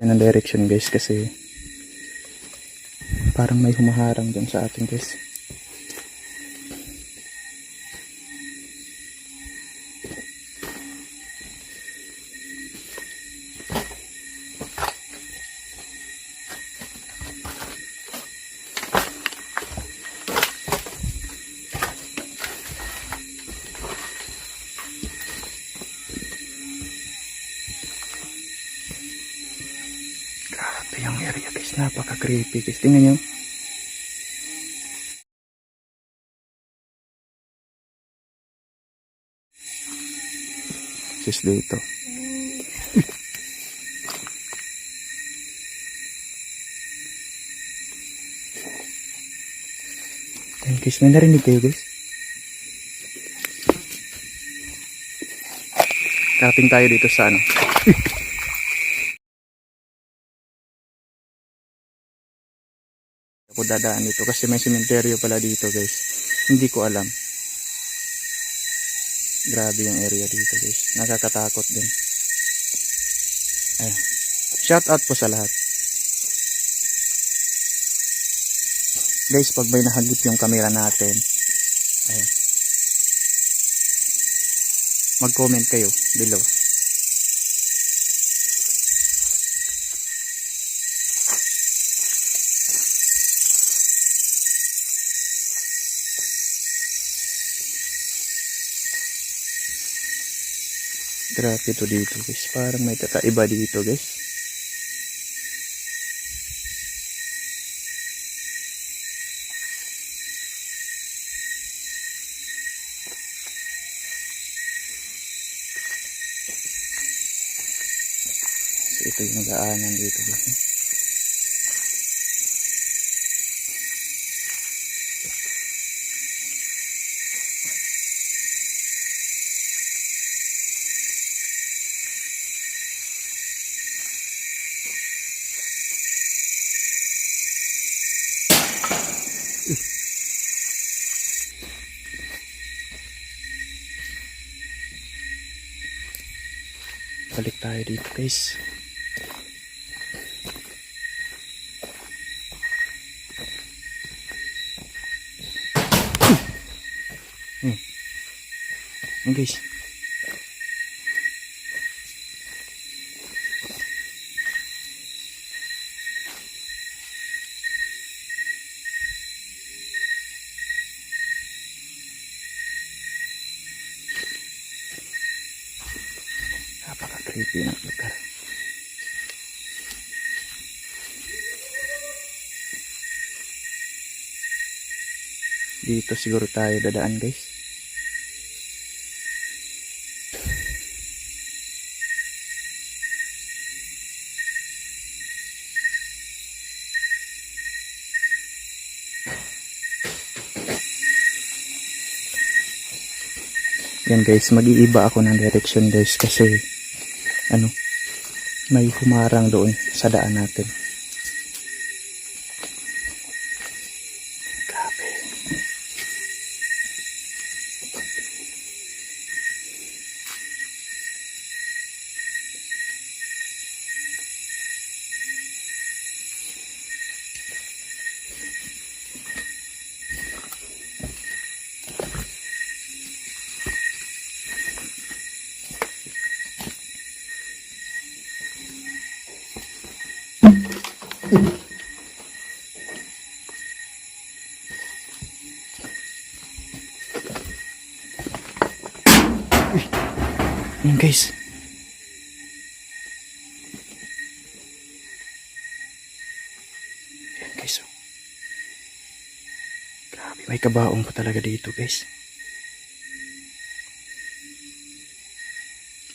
Yan ang direction guys kasi parang may humaharang dyan sa atin guys. Grabe yung area guys. Napaka-creepy guys. Tingnan nyo. Sis dito. Thank you. May narinig kayo guys. Karating tayo dito sa ano. ako dadaan dito. Kasi may sementeryo pala dito guys. Hindi ko alam. Grabe yung area dito guys. Nakakatakot din. Ayan. shout out po sa lahat. Guys pag may nahagip yung camera natin ayan. mag comment kayo below Grabe to dito guys. Parang may kakaiba dito guys. Ito yung nag-aanan dito guys. eh. Balik tayo dito guys. Hmm. Yan guys. Napaka-creepy ng lugar. Dito siguro tayo dadaan guys. Yan guys, mag-iiba ako ng direction guys kasi ano, may humarang doon sa daan natin. Grabe. Yan guys. Yan guys. Oh. Grabe, may kabaong pa talaga dito guys.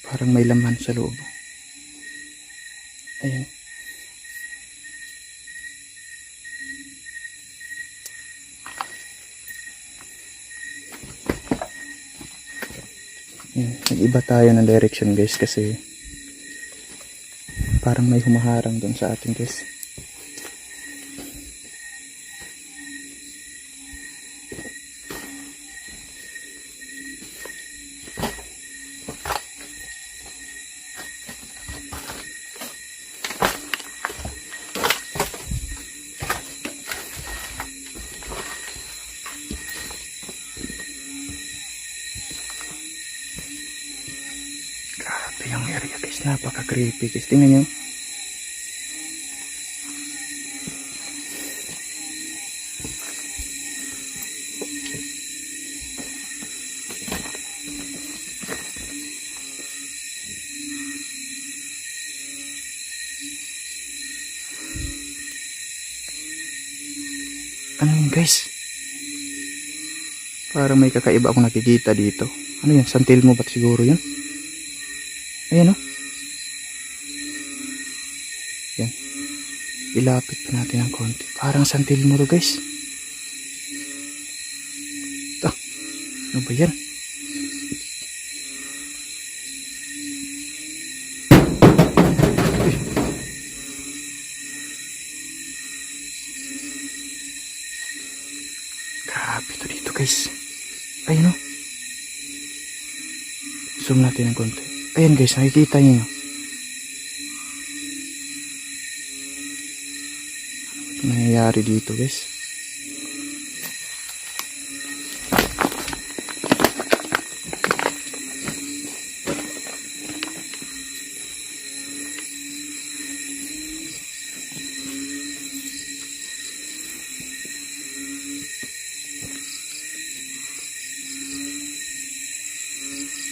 Parang may laman sa loob. Ayan. Yan, nag-iba tayo ng direction guys kasi parang may humaharang doon sa atin guys. Napaka-creepy guys. Tingnan nyo. Ano yun guys? Parang may kakaiba akong nakikita dito. Ano yan? Santil mo ba't siguro yun? Ayan o. Yan. Ilapit pa natin ng konti. Parang santil mo to guys. Ito. Ano ba yan? Dito guys. Ayun o. Zoom natin ng konti. Ayan guys, nakikita niyo. Nangyayari dito guys?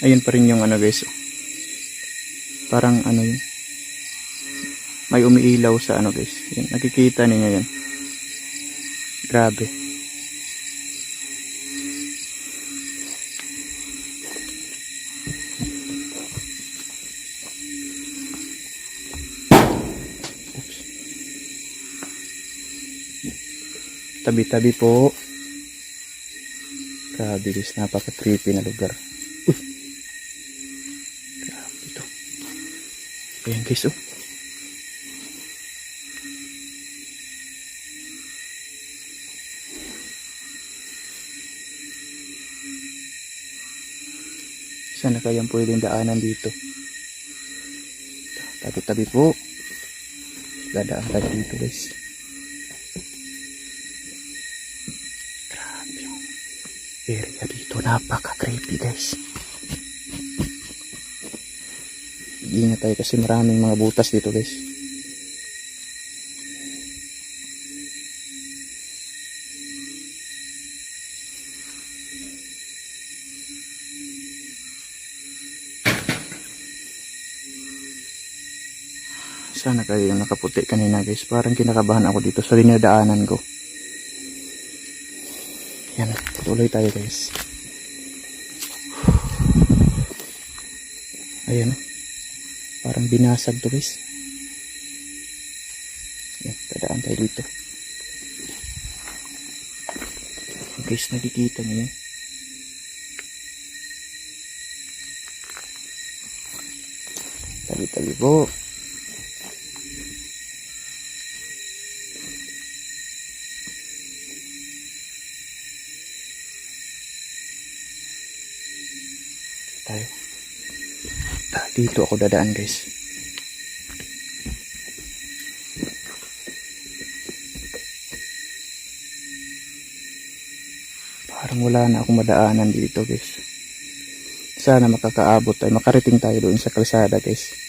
Ayun pa rin yung ano guys. Parang ano yun. May umiilaw sa ano guys. Yan, nakikita ninyo yan. Grabe. Tabi-tabi po. Grabe guys, napaka-creepy na lugar. Grabe ito. Ayan guys, oh. Sana kayang pwedeng daanan dito. Tabi-tabi po. Dadaan tayo dito guys. Grabe yung area dito. Napaka-creepy guys. Ingat tayo kasi maraming mga butas dito guys. Sana kayo yung nakaputi kanina guys. Parang kinakabahan ako dito sa dinadaanan ko. Yan, tuloy tayo guys. Ayan. Parang binasag to guys. Yan, tadaan tayo dito. Guys, nakikita niyo yan. Tabi-tabi po. Tayo. Ta- Dito ako dadaan guys. Parang wala na akong madaanan dito guys. Sana makakaabot tayo. Makarating tayo doon sa kalsada guys.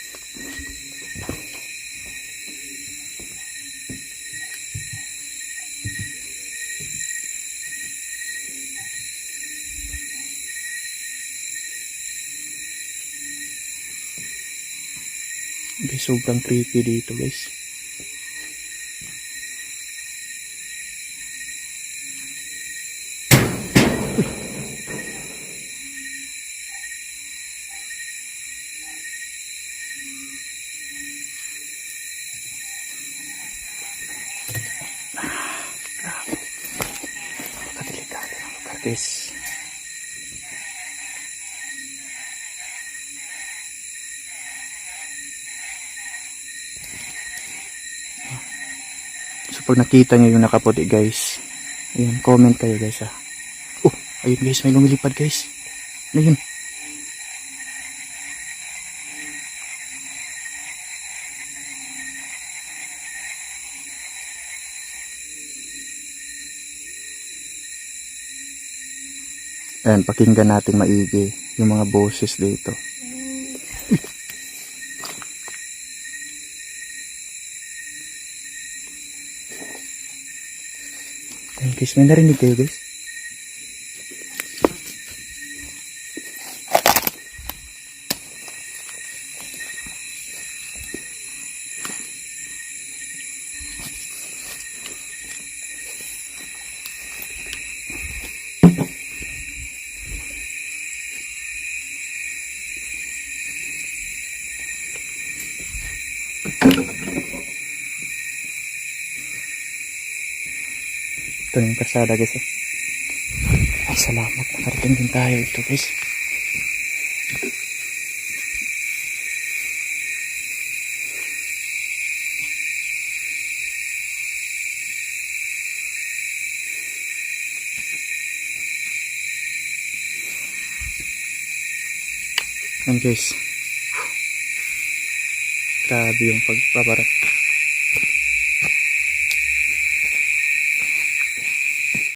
Guys, sobrang creepy dito guys. Lugar guys. So pag nakita nyo yung nakaputi guys, ayun, comment kayo guys ha. Oh, ayun guys, may lumilipad guys. Ano yun? Ayan, pakinggan natin maigi yung mga boses dito. Ayun guys, may narinig kayo guys. Ito yung kasada guys. oh. Ay, salamat. Nakarating din tayo ito guys. Yan guys. Grabe yung pagpaparat.